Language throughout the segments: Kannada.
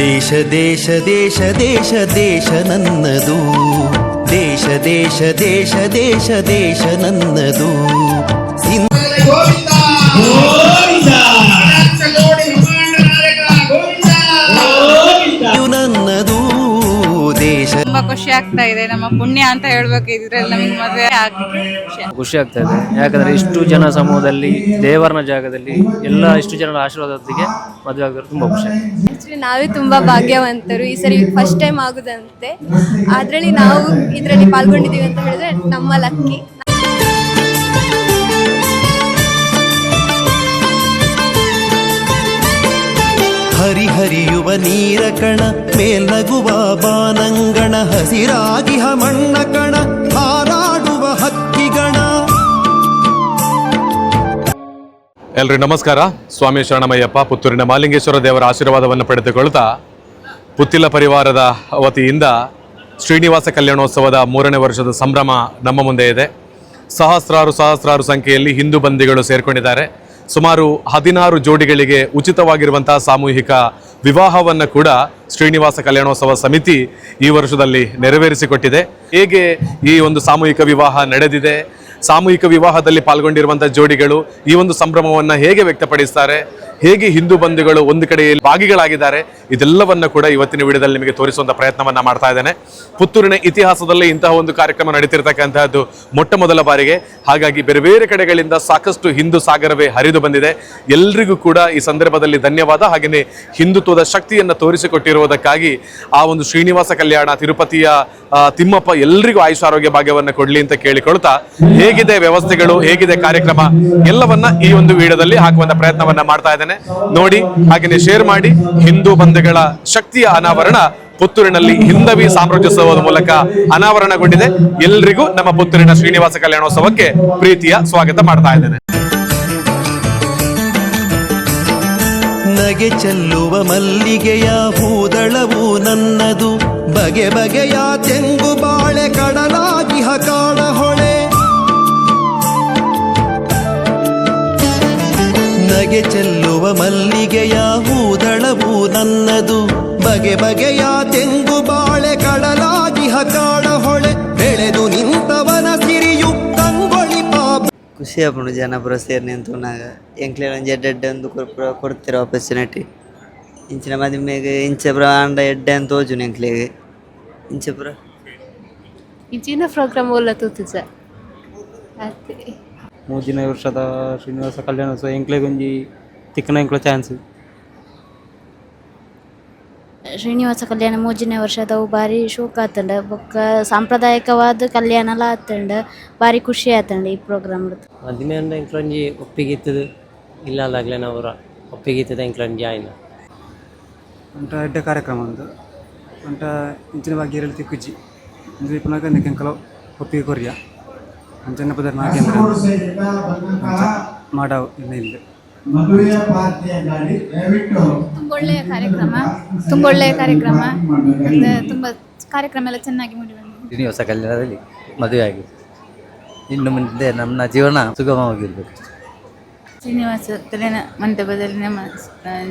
ದೇಶ ದೇಶ ದೇಶ ದೇಶ ದೇಶ ನನ್ನದು. ದೇಶ ದೇಶ ದೇಶ ದೇಶ ದೇಶ ನನ್ನದು. ಗೋವಿಂದ. ಗೋವಿಂದ. ತುಂಬಾ ಖುಷಿ ಆಗ್ತಾ ಇದೆ. ನಮ್ಮ ಪುಣ್ಯ ಅಂತ ಹೇಳ್ಬೇಕು. ಇದ್ರಲ್ಲಿ ನಮ್ಗೆ ಮದುವೆ ಆಗಿ ಖುಷಿ ಆಗ್ತಾ ಇದೆ. ಯಾಕಂದ್ರೆ ಇಷ್ಟು ಜನ ಸಮೂಹದಲ್ಲಿ ದೇವರನ ಜಾಗದಲ್ಲಿ ಎಲ್ಲ ಇಷ್ಟು ಜನರ ಆಶೀರ್ವಾದದೊಂದಿಗೆ ಮದುವೆ ಆಗಿದ್ರೆ ತುಂಬಾ ಖುಷಿ ಆಗ್ತದೆ. ಆಕ್ಚುಲಿ ನಾವೇ ತುಂಬಾ ಭಾಗ್ಯವಂತರು. ಈ ಸರಿ ಫಸ್ಟ್ ಟೈಮ್ ಆಗುದಂತೆ. ಅದ್ರಲ್ಲಿ ನಾವು ಇದರಲ್ಲಿ ಪಾಲ್ಗೊಂಡಿದೀವಿ ಅಂತ ಹೇಳಿದ್ರೆ ನಮ್ಮ ಲಕ್ಕಿ ಹರಿಹರಿಯುವ ನೀರ ಕಣ, ಮೇಲ್ನಗುವ ಬಾನಂಗಣ, ಹಸಿರಾಗಿಹ ಮಣ್ಣ ಕಣ, ಹಾರಾಡುವ ಹಕ್ಕಿಗಣ ಎಲ್ರಿ ನಮಸ್ಕಾರ. ಸ್ವಾಮಿ ಶರಣಮಯ್ಯಪ್ಪ, ಪುತ್ತೂರಿನ ಮಾಲಿಂಗೇಶ್ವರ ದೇವರ ಆಶೀರ್ವಾದವನ್ನು ಪಡೆದುಕೊಳ್ತಾ ಪುತ್ತಿಲ ಪರಿವಾರದ ವತಿಯಿಂದ ಶ್ರೀನಿವಾಸ ಕಲ್ಯಾಣೋತ್ಸವದ ಮೂರನೇ ವರ್ಷದ ಸಂಭ್ರಮ ನಮ್ಮ ಮುಂದೆ ಇದೆ. ಸಹಸ್ರಾರು ಸಹಸ್ರಾರು ಸಂಖ್ಯೆಯಲ್ಲಿ ಹಿಂದೂ ಬಂದಿಗಳು ಸೇರ್ಕೊಂಡಿದ್ದಾರೆ. ಸುಮಾರು ಹದಿನಾರು ಜೋಡಿಗಳಿಗೆ ಉಚಿತವಾಗಿರುವಂತಹ ಸಾಮೂಹಿಕ ವಿವಾಹವನ್ನು ಕೂಡ ಶ್ರೀನಿವಾಸ ಕಲ್ಯಾಣೋತ್ಸವ ಸಮಿತಿ ಈ ವರ್ಷದಲ್ಲಿ ನೆರವೇರಿಸಿಕೊಟ್ಟಿದೆ. ಹೇಗೆ ಈ ಒಂದು ಸಾಮೂಹಿಕ ವಿವಾಹ ನಡೆದಿದೆ? ಸಾಮೂಹಿಕ ವಿವಾಹದಲ್ಲಿ ಪಾಲ್ಗೊಂಡಿರುವಂಥ ಜೋಡಿಗಳು ಈ ಒಂದು ಸಂಭ್ರಮವನ್ನು ಹೇಗೆ ವ್ಯಕ್ತಪಡಿಸ್ತಾರೆ? ಹೇಗೆ ಹಿಂದೂ ಬಂಧುಗಳು ಒಂದು ಕಡೆಯಲ್ಲಿ ಭಾಗಿಗಳಾಗಿದ್ದಾರೆ, ಇದೆಲ್ಲವನ್ನ ಕೂಡ ಇವತ್ತಿನ ವಿಡಿಯೋದಲ್ಲಿ ನಿಮಗೆ ತೋರಿಸುವಂತ ಪ್ರಯತ್ನವನ್ನ ಮಾಡ್ತಾ ಇದ್ದೇನೆ. ಪುತ್ತೂರಿನ ಇತಿಹಾಸದಲ್ಲಿ ಇಂತಹ ಒಂದು ಕಾರ್ಯಕ್ರಮ ನಡೀತಿರ್ತಕ್ಕಂತಹದ್ದು ಮೊಟ್ಟ ಮೊದಲ ಬಾರಿಗೆ. ಹಾಗಾಗಿ ಬೇರೆ ಬೇರೆ ಕಡೆಗಳಿಂದ ಸಾಕಷ್ಟು ಹಿಂದೂ ಸಾಗರವೇ ಹರಿದು ಬಂದಿದೆ. ಎಲ್ರಿಗೂ ಕೂಡ ಈ ಸಂದರ್ಭದಲ್ಲಿ ಧನ್ಯವಾದ. ಹಾಗೆಯೇ ಹಿಂದುತ್ವದ ಶಕ್ತಿಯನ್ನು ತೋರಿಸಿಕೊಟ್ಟಿರುವುದಕ್ಕಾಗಿ ಆ ಒಂದು ಶ್ರೀನಿವಾಸ ಕಲ್ಯಾಣ, ತಿರುಪತಿಯ ತಿಮ್ಮಪ್ಪ ಎಲ್ರಿಗೂ ಆಯುಷ ಆರೋಗ್ಯ ಭಾಗ್ಯವನ್ನು ಕೊಡ್ಲಿ ಅಂತ ಕೇಳಿಕೊಳ್ತಾ ಹೇಗಿದೆ ವ್ಯವಸ್ಥೆಗಳು, ಹೇಗಿದೆ ಕಾರ್ಯಕ್ರಮ, ಎಲ್ಲವನ್ನ ಈ ಒಂದು ವಿಡಿಯೋದಲ್ಲಿ ಹಾಕುವಂತ ಪ್ರಯತ್ನವನ್ನ ಮಾಡ್ತಾ ಇದ್ದೇನೆ. ನೋಡಿ ಹಾಗೆಯೇ ಶೇರ್ ಮಾಡಿ, ಹಿಂದೂ ಬಂಧುಗಳ ಶಕ್ತಿಯ ಅನಾವರಣ ಪುತ್ತೂರಿನಲ್ಲಿ ಹಿಂದವಿ ಸಾಮ್ರಾಜ್ಯೋತ್ಸವದ ಮೂಲಕ ಅನಾವರಣಗೊಂಡಿದೆ. ಎಲ್ರಿಗೂ ನಮ್ಮ ಪುತ್ತೂರಿನ ಶ್ರೀನಿವಾಸ ಕಲ್ಯಾಣೋತ್ಸವಕ್ಕೆ ಪ್ರೀತಿಯ ಸ್ವಾಗತ ಮಾಡ್ತಾ ಇದ್ದೇನೆ. ನಗೆ ಚೆಲ್ಲುವ ಮಲ್ಲಿಗೆಯ ಹೂದಳವು ನನ್ನದು. ಬಗೆ ಬಗೆಯ ತೆಂಗು ಬಾಳೆ ಕಡಲಾಗಿ ಹೊಳೆ ನಗೆ ಚೆಲ್ಲುವ ಮಲ್ಲಿಗೆಯ ಹೂದಳವು ನನ್ನದು. ಬಗೆ ಬಗೆಯ ತೆಂಗು ಬಾಳೆ ಕಡಲಾಗಿಹ ಕಾಡ ಹೊಳೆ ಬೆಳೆದು ನಿಂತವನ ಸಿರಿಯು ಕಂಗೊಳಿಪ ಖುಷಿ ಆಪುಂಡು ಜನ ಪೂರ ಸೇರಿ ನಿಂತುನಾಗ ಎಂಕ್ಲೆ ಒಂಜಿ ಎಡ್ಡೆ ಎಡ್ಡೆ ಒಂದು ಕೊರ್ಪುರ ಕೊಡ್ತಿರ ಆಪರ್ಚುನಿಟಿ ಇಂಚಿನ ಮದುವೆಗೆ ಇಂಚ ಪುರ ಆಂಡ ಎಡ್ಡೆ ಅಂತ ತೋಜುನು ಎಂಕ್ಲೆಗೆ ಇಂಚೆ ಪುರ ಇಂಚಿನ ಪ್ರೋಗ್ರಾಮ್ ಒಲ್ಲ ತೂತುಜ ಅದೇ ಮೂಜಿನ ವರ್ಷದ ಶ್ರೀನಿವಾಸ ಕಲ್ಯಾಣೋತ್ಸವ ಎಂಕ್ಲೆಗೊಂಜಿ ತಿಕ್ಕನ ಎಂಕ್ಲ ಚಾನ್ಸ್. ಶ್ರೀನಿವಾಸ ಕಲ್ಯಾಣ ಮೂಜಿನ ವರ್ಷದವು ಬಾರಿ ಶೋಕ ಆತಂಡ. ಬೊಕ್ಕ ಸಾಂಪ್ರದಾಯಿಕವಾದ ಕಲ್ಯಾಣಲ ಆತಂಡ. ಬಾರಿ ಖುಷಿ ಆತಂಡ ಈ ಪ್ರೋಗ್ರಾಮ್ ಅಂದ್ರೆ ಎಂಕ್ಲೊಂಜಿ ಒಪ್ಪಿಗೆ ಇತ್ತದು ಇಲ್ಲ ಅಲ್ಲಾಗ್ಲೇ ಅವರ ಒಪ್ಪಿಗೆ ಇತ್ತದ ಎಂಕ್ಲೊಂಜಿ ಆಯ್ನ. ಅಂಟ ಅಡ್ಡ ಕಾರ್ಯಕ್ರಮ ಒಂದು. ಅಂಟ ಇಂಚಿನ ಬಗ್ಗೆ ಎರಡು ತಿಕ್ಕುಜ್ಜಿ. ಅಂದ್ರೆ ಪುನಃ ನೆಕ್ಕೆಂಕಲ ಒಪ್ಪಿಗೆ ಕೊರಿಯ. ಅಂಚನ ಪದ ನಾಗೇಂದ್ರ ಮಾಡಾವ್ ಇಲ್ಲ ತುಂಬ ಒಳ್ಳೆಯ ಕಾರ್ಯಕ್ರಮ ತುಂಬ ಒಳ್ಳೆಯ ಕಾರ್ಯಕ್ರಮ. ಮತ್ತೆ ತುಂಬ ಕಾರ್ಯಕ್ರಮ ಎಲ್ಲ ಚೆನ್ನಾಗಿ ಮುಡಿ ಬಂದಿದೆ. ಶ್ರೀನಿವಾಸ ಕಲ್ಯಾಣದಲ್ಲಿ ಮದುವೆ ಆಗಿದೆ. ಇನ್ನು ಮುಂದೆ ನಮ್ಮ ಜೀವನ ಸುಗಮವಾಗಿರ್ಬೇಕು. ಶ್ರೀನಿವಾಸ ಕಲ್ಯಾಣ ಮಂಟಪದಲ್ಲಿ ನಮ್ಮ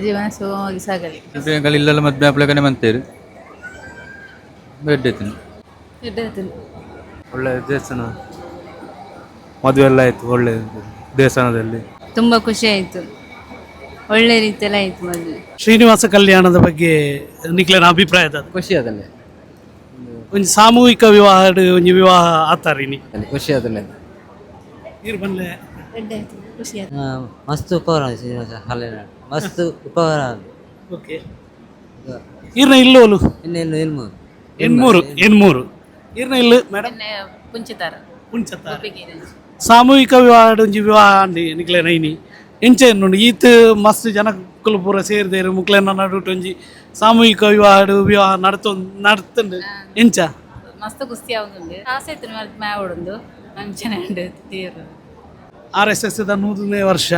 ಜೀವನ ಸುಗಮವಾಗಿ ಸಾಗಲಿ. ಇಲ್ಲೆಲ್ಲ ಮದುವೆ ಅಪ್ಲಕನೆ ಮಂತೇರು ಬೆಡ್ಡೆತ್ತಿನ ಎಡ್ಡದಲ್ಲಿ ಒಳ್ಳೆ ದೇವಸ್ಥಾನ ಮದುವೆ ಎಲ್ಲ ಆಯ್ತು ಒಳ್ಳೆ ದೇವಸ್ಥಾನದಲ್ಲಿ. ತುಂಬ ಖುಷಿ ಆಯ್ತು. ಒಳ್ಳೆ ರೀತಿಯಲ್ಲ ಆಯ್ತು ಮದುವೆ. ಶ್ರೀನಿವಾಸ ಕಲ್ಯಾಣದ ಬಗ್ಗೆ ನಿಕ್ಲೆನ ಅಭಿಪ್ರಾಯದ ಖುಷಿ ಅದನ್ನೇ. ಒಂದು ಸಾಮೂಹಿಕ ವಿವಾಹ ಒಂಜಿ ವಿವಾಹ ಆತಾರಿ ನೀ? ಖುಷಿ ಅದನ್ನೇ. ನೀರು ಬಂದ್ಲೆ. ಆಯ್ತು ಖುಷಿ ಆಯ್ತು. ಮಸ್ತ್ ಉಪಹಾರ ಶ್ರೀನಿವಾಸ ಕಲ್ಯಾಣ. ಮಸ್ತ್ ಉಪಹಾರ ಓಕೆ. ಇರ್ನ ಇಲ್ಲೋಲು ಇನ್ನೇನು ಇಲ್ಮು ಎಣ್ಮೂರು ಎಣ್ಮೂರು ಇರ್ನ ಇಲ್ಲ ಮೇಡಮ್ ಪುಂಚಿತಾರ. ಮುಂಚತ ಸಾಮೂಹಿಕ ವಿವಾಹ ಒಂಜಿ ವಿವಾಹ ಅಂಡಿ ನಿಕ್ಲೆನ ಐನಿ ಇಂಚೆ ಎನ್ನುಂಡು ಈತ್ ಮಸ್ತ್ ಜನಕ್ಕುಲು ಪೂರ ಸೇರಿದೇರು ಮುಕ್ಲೆನ ನಡುಟೊಂಜಿ ಒಂಜಿ ಸಾಮೂಹಿಕ ವಿವಾಹ ವಿವಾಹ ನಡ್ತು ನಡ್ತುಂಡು. ಇಂಚ ಮಸ್ತ್ ಖುಷಿ ಆಗುಂಡು ಆಸೆ ಇತ್ತು ಉಂಡು ತೀರು ಆರ್ ಎಸ್ ಎಸ್ ದ ನೂರನೇ ವರ್ಷ.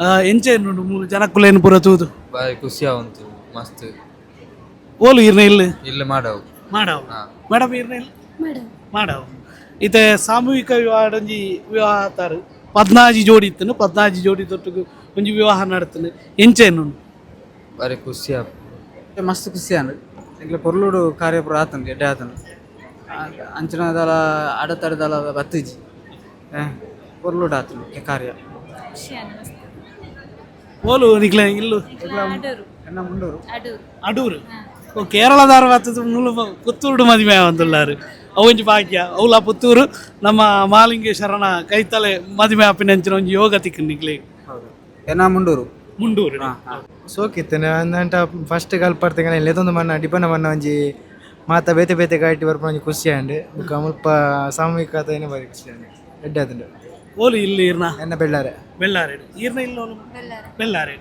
ಆ, ಎಂಚ ಎನ್ನುಂಡು ಮೂಲು ಜನಕ್ಕುಲೇನು ಪೂರ ತೂದು? ಬಾರಿ ಖುಷಿ ಆವಂತು ಮಸ್ತ್. ಓಲು ಇರ್ನೇ ಇಲ್ಲ? ಇಲ್ಲ ಮಾಡವು. ಮಾಡಾವ್. ಮೇಡಮ್ ಇರ್ನೇ ಇಲ್ಲ? ಮಾಡಾವ್. ಇತ್ತೆ ಸಾಮೂಹಿಕ ವಿವಾಹ ಒಂಜಿ ವಿವಾಹ ಆತಾರು ಪದ್ನಾಜಿ ಜೋಡಿ ಇತ್ತನು ಪದ್ನಾಜಿ ಜೋಡಿ ತೊಟ್ಟು ಒಂಜಿ ವಿವಾಹ ನಡತನು. ಎಂಚೇನು ಬಾರಿ ಖುಷಿ ಆಪ್ ಮಸ್ತ್ ಖುಷಿ ಅಂಡ್ ಎಂಕ್ಲೆ ಪೊರ್ಲುಡು ಕಾರ್ಯಪುರ ಆತನು ಎಡ್ಡೆ ಆತನು ಅಂಚನದಲ ದಲ ಅಡತಡ ದಲ ಬತ್ತುಜಿ ಪೊರ್ಲುಡು ಆತನು ಕಾರ್ಯ. ಓಲು ನಿಕ್ಲೆ ಇಲ್ಲು? ಅಡೂರು. ಓ ಕೇರಳದಾರ ಬತ್ತದ ಮುಲು ಪುತ್ತೂರು ಮದುವೆ ಆವಂದುಲ್ಲಾರು. ಅವಂಜಿ ಭಾಗ್ಯ ಅವಲ ಪುತ್ತೂರು ನಮ್ಮ ಮಾಲಿಂಗೇಶ್ವರನ ಕೈತಲೆ ಮದುವೆ ಆಪಿನಂಚಿನ ಒಂಜಿ ಯೋಗ ಹೌದು. ಎನ್ನ ಮುಂಡೂರು? ಮುಂಡೂರು. ಸೋಕಿತ್ತು ಅಂದಂಟ ಫಸ್ಟ್ ಕಲ್ಪಡ್ತಂಗ ಲೆದೊಂದು ಮನ್ನ ಡಿಪನ ಮನ್ನ ಒಂಜಿ ಮಾತ ಬೇತೆ ಬೇತೆ ಕಾಯಿಟ್ಟು ಬರ್ಪ ಒಂಜಿ ಖುಷಿ ಅಂಡ್ ಬೊಕ ಮುಲ್ಪ ಸಾಮೂಹಿಕ ಏನೇ ಬಾರಿ ಖುಷಿ ಅಂಡ್ ಎಡ್ಡೆ ಆತುಂಡು. ಓಲು ಇಲ್ಲಿ ಇರ್ನ? ಎನ್ನ ಬೆಳ್ಳಾರೆ. ಬೆಳ್ಳಾರೆ. ಈರ್ನ ಇಲ್ಲ ಬೆಳ್ಳಾರೆ.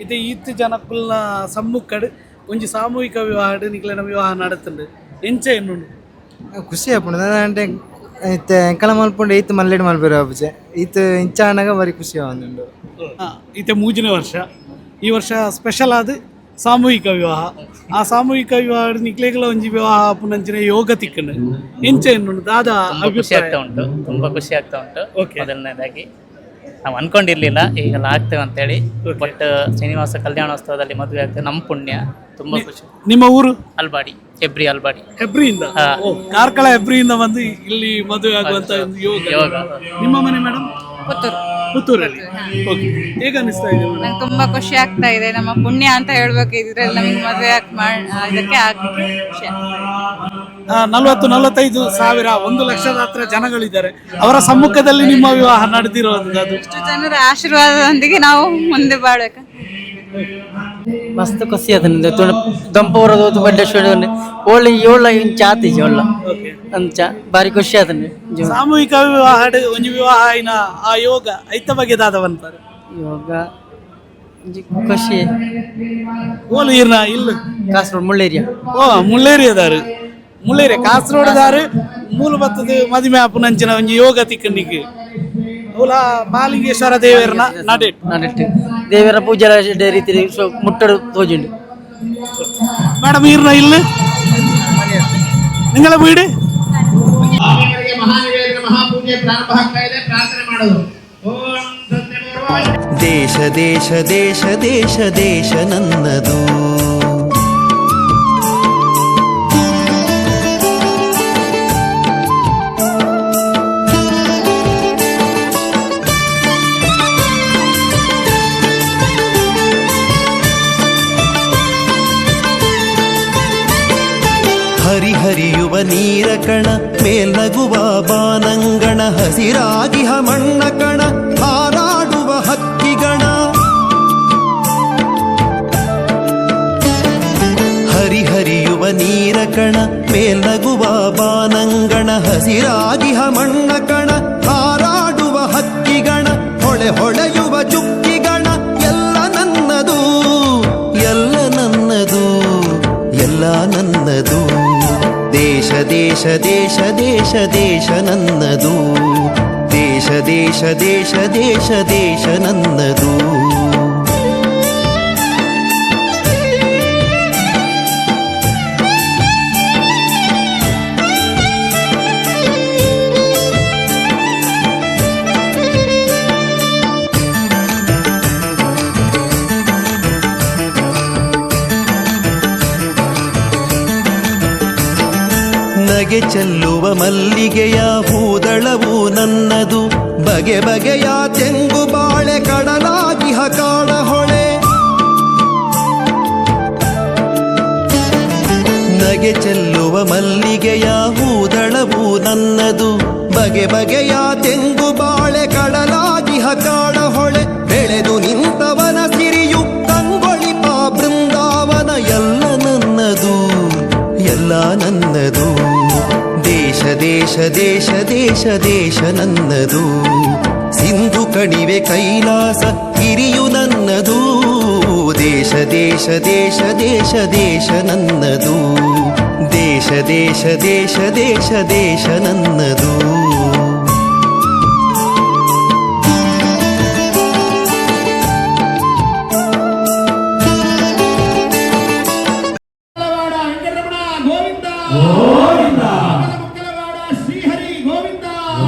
ಇದು ಈತ್ ಜನಕ್ಕುಲ್ನ ಸಮ್ಮುಕ್ಕಡು ಒಂಜಿ ಸಾಮೂಹಿಕ ವಿವಾಹ ನಿಕ್ಲೆನ ವಿವಾಹ ನಡತುಂಡು ಎಂಚ ಎನ್ನುಂಡು? ಖುಷಿ ಆಪುಂಡು ಅಂದ್ರೆ ಇತ್ತೆ ಎಂಕಲ ಮಲ್ಪುಂಡು ಈತ್ ಮಲ್ಲೆಡ್ ಮಲ್ಪೇರು ಆಪುಜೆ ಈತ್ ಇಂಚ ಬರಿ ಬಾರಿ ಖುಷಿ ಆವಂದುಂಡು ಆ, ಮೂಜಿನ ಮೂಜನೇ ವರ್ಷ. ಈ ವರ್ಷ ಸ್ಪೆಷಲ್ ಆದ ಸಾಮೂಹಿಕ ವಿವಾಹ. ಆ ಸಾಮೂಹಿಕ ವಿವಾಹ ನಿಕ್ಲೆಗಳ ಒಂಜಿ ವಿವಾಹ ಪುನಂಚಿನ ಯೋಗ ತಿಕ್ಕಂಡು ಎಂಚ ಏನು ದಾದ ಖುಷಿ ಆಗ್ತಾ ಉಂಟು. ತುಂಬಾ ಖುಷಿ ಆಗ್ತಾ ಉಂಟು. ಓಕೆ ಮೊದಲನೇದಾಗಿ. ನಾವು ಅನ್ಕೊಂಡಿರ್ಲಿಲ್ಲ ಈಗೆಲ್ಲ ಆಗ್ತೇವೆ ಅಂತೇಳಿ. ಬಟ್ ಶ್ರೀನಿವಾಸ ಕಲ್ಯಾಣೋತ್ಸವದಲ್ಲಿ ಮದುವೆ ಆಗ್ತೇವೆ. ನಮ್ಮ ಪುಣ್ಯ. ತುಂಬಾ ಖುಷಿ. ನಿಮ್ಮ ಊರು? ಅಲ್ಬಾಡಿ. ಹೆಬ್ರಿ ಅಲ್ಬಾಡಿ ಹೆಬ್ರಿಯಿಂದ ಹಾ. ಓ, ಕಾರ್ಕಳ ಹೆಬ್ರಿಯಿಂದ ಬಂದು ಇಲ್ಲಿ ಮದುವೆ ಆಗುವಂತ ಒಂದು ಯೋಗ ಯೋಗ. ನಿಮ್ಮ ಮನೆ ಮೇಡಮ್ ಪುತ್ತೂರು. ಪುತ್ತೂರಲ್ಲಿ. ಓಕೆ ಹೇಗೆ ಅನಿಸ್ತಾ ಇದೆ ಮೇಡಮ್ ನಂಗೆ ತುಂಬಾ ಖುಷಿ ಆಗ್ತಾ ಇದೆ. ನಮ್ಮ ಪುಣ್ಯ ಅಂತ ಹೇಳ್ಬೇಕು. ಇದ್ರಲ್ಲಿ ನಮಗೆ ಮದುವೆ ಆಗ್ ಮಾಡ್ ಇದಕ್ಕೆ ಆಗ್ಲಿಕ್ಕೆ ಖುಷಿ ಆಗ್ತಾ ಇದೆ. ನಲವತ್ತು ನಲವತ್ತೈದು ಸಾವಿರ ಒಂದು ಲಕ್ಷದ ಹತ್ರ ಜನಗಳಿದ್ದಾರೆ. ಅವರ ಸಮ್ಮುಖದಲ್ಲಿ ನಿಮ್ಮ ವಿವಾಹ ನಡೆದಿರುವಂತದ್ದು ಇಷ್ಟು ಜನರ ಆಶೀರ್ವಾದದೊಂದಿಗೆ ನಾವು ಮುಂದೆ ಬಾಳ್ಬೇಕು ಮಸ್ತ್ ಖುಷಿ ಆತಂದು ದಂಪವರದ ಹೊತ್ತು ಬಡ್ಡೆ ಸ್ಟುಡಿಯೋ ಒಳ್ಳೆ ಏಳು ಇಂಚ ಆತೀಜಿ ಒಳ್ಳೆ ಅಂಚ ಬಾರಿ ಖುಷಿ ಆತಂದು ಸಾಮೂಹಿಕ ವಿವಾಹ ಒಂದು ವಿವಾಹ ಐನ ಆ ಯೋಗ ಐತ ಬಗ್ಗೆ ದಾದವಂತಾರೆ ಯೋಗ ಒಂಜಿ ಖುಷಿ. ಓಲ್ ಇರ್ನ ಇಲ್ಲ. ಕಾಸರೋಡ್ ಮುಳ್ಳೇರಿಯ. ಓ ಮುಳ್ಳೇರಿಯದಾರು ಮುಳ್ಳೇರಿಯ ಕಾಸರಗೋಡುದಾರು ಮೂಲ ಬತ್ತದ ಮದುವೆ ಆಪುನಂಚಿನ ಒಂಜಿ ಯೋಗ ತಿಕ್ಕನಿಗೆ ಅವಲ ಮಾಲಿಂಗೇಶ್ವರ ದೇವರನ ನಡೆ ನಡಿಟ್ಟು ದೇವರ ಪೂಜೆ ರೀತಿ ಮುಟ್ಟಡು ತೋಜುಂಡು. ಮೇಡಮ್ ಇರ್ನ ಇಲ್ಲಿ? ನಿಂಗಳ ಬೀಡಿ? ಆಮೇಲೆ ಮಹಾನಿವೇದನ ಮಹಾಪೂಜೆ ಪ್ರಾರಂಭ ಆಗ್ತಾ ಇದೆ ಪ್ರಾರ್ಥನೆ ಮಾಡೋದು. ಓಂ ಸತ್ಯಮೂರ್ವ ದೇಶ ದೇಶ ದೇಶ ದೇಶ ದೇಶ ನನ್ನದು. ಹರಿಹರಿಯುವ ನೀರ ಕಣ, ಮೇಲ್ನಗುವ ಬಾನಂಗಣ, ಹಸಿರಾಗಿಹ ಮಣ್ಣ ಕಣ, ಹಾರಾಡುವ ಹಕ್ಕಿಗಣ ಹರಿಹರಿಯುವ ನೀರ ಕಣ, ಮೇಲ್ನಗುವ ಬಾನಂಗಣ, ಹಸಿರಾಗಿಹ ಮಣ್ಣ ದೇಶ ದೇಶ ದೇಶ ದೇಶ ನನ್ನದು. ದೇಶ ದೇಶ ದೇಶ ದೇಶ ದೇಶ ನನ್ನದು. ನಗೆ ಚೆಲ್ಲುವ ಮಲ್ಲಿಗೆಯ ಹೂದಳವು ನನ್ನದು. ಬಗೆ ಬಗೆಯ ತೆಂಗು ಬಾಳೆ ಕಡಲಾಗಿಹ ಕಾಡ ಹೊಳೆ. ನಗೆ ಚೆಲ್ಲುವ ಮಲ್ಲಿಗೆಯ ಹೂದಳವು ನನ್ನದು. ಬಗೆ ಬಗೆಯ ತೆಂಗು ಬಾಳೆ ಕಡಲಾಗಿಹ ಕಾಡ ಹೊಳೆ. ಬೆಳೆದು ನಿಂತವನ ಸಿರಿಯು ಕಂಗೊಳಿಪ ಬೃಂದಾವನ ಎಲ್ಲ ನನ್ನದು. ಎಲ್ಲ ನನ್ನದು. ದೇಶ ದೇಶ ದೇಶ ದೇಶ ದೇಶ ನನ್ನದು. ಸಿಂಧು ಕಣಿವೆ ಕೈಲಾಸ ಗಿರಿಯು ನನ್ನದು. ದೇಶ ದೇಶ ದೇಶ ದೇಶ ದೇಶ ನನ್ನದು. ದೇಶ ದೇಶ ದೇಶ ದೇಶ ದೇಶ ನನ್ನದು.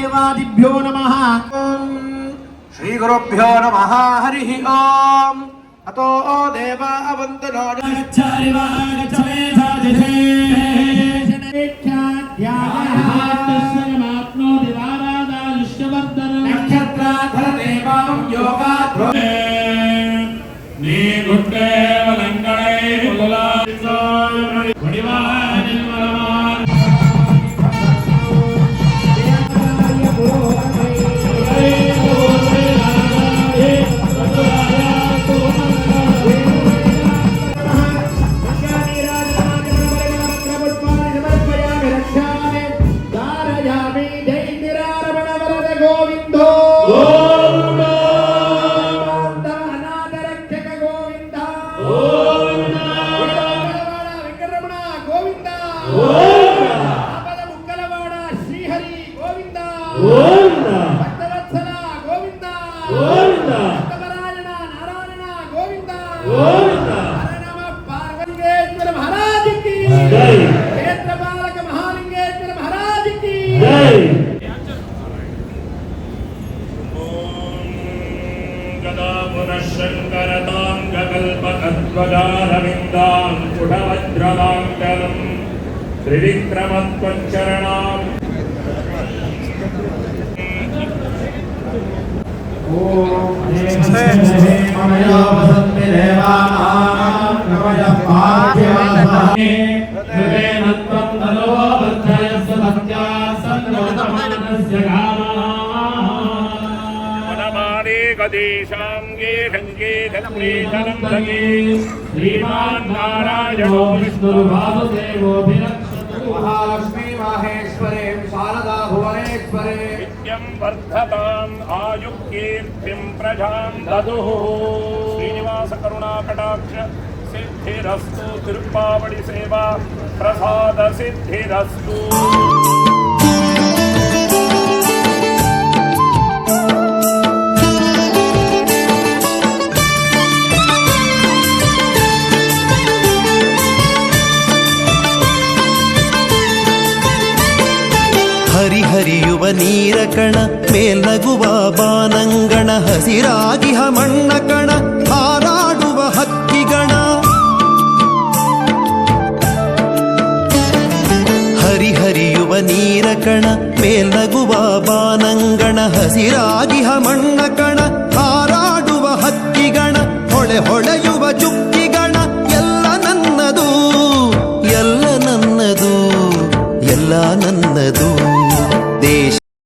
దేవాదిభ్యో నమ. శ్రీ గురుభ్యో నమ. హరి ఓం. అతో దేవ అవంతనో నక్షత్రాధర దేవం యోగా నే గుట్టే गदापुरशङ्करताङ्गकल्पकध्वजारविन्दां पुढवज्रदाङ्गलम् त्रिविक्रमत्वच्चरणाम् वनमाने श्रीमान् नारायणो विष्णुर्वासुदेवोऽभिरक्षतु महालक्ष्मी माहेश्वरे शारदा भुवनेश्वरे नित्यं वर्धताम् प्रजां ददुः श्रीनिवासकरुणाकटाक्ष सिद्धिरस्तु तिरुप्पावडि सेवा प्रसाद ಹರಿಯುವ ನೀರಕಣ ಮೇಲ್ನಗುವ ಬಾನಂಗಣ, ಹಸಿರಾಗಿಹ ಮಣ್ಣ ಕಣ, ಹಾರಾಡುವ ಹಕ್ಕಿಗಣ. ಹರಿಹರಿಯುವ ನೀರಕಣ ಮೇಲ್ನಗುವ ಬಾನಂಗಣ, ಹಸಿರಾಗಿಹ ಮಣ್ಣ ಕಣ, ಹಾರಾಡುವ ಹಕ್ಕಿಗಣ. ಹೊಳೆ ಹೊಳೆ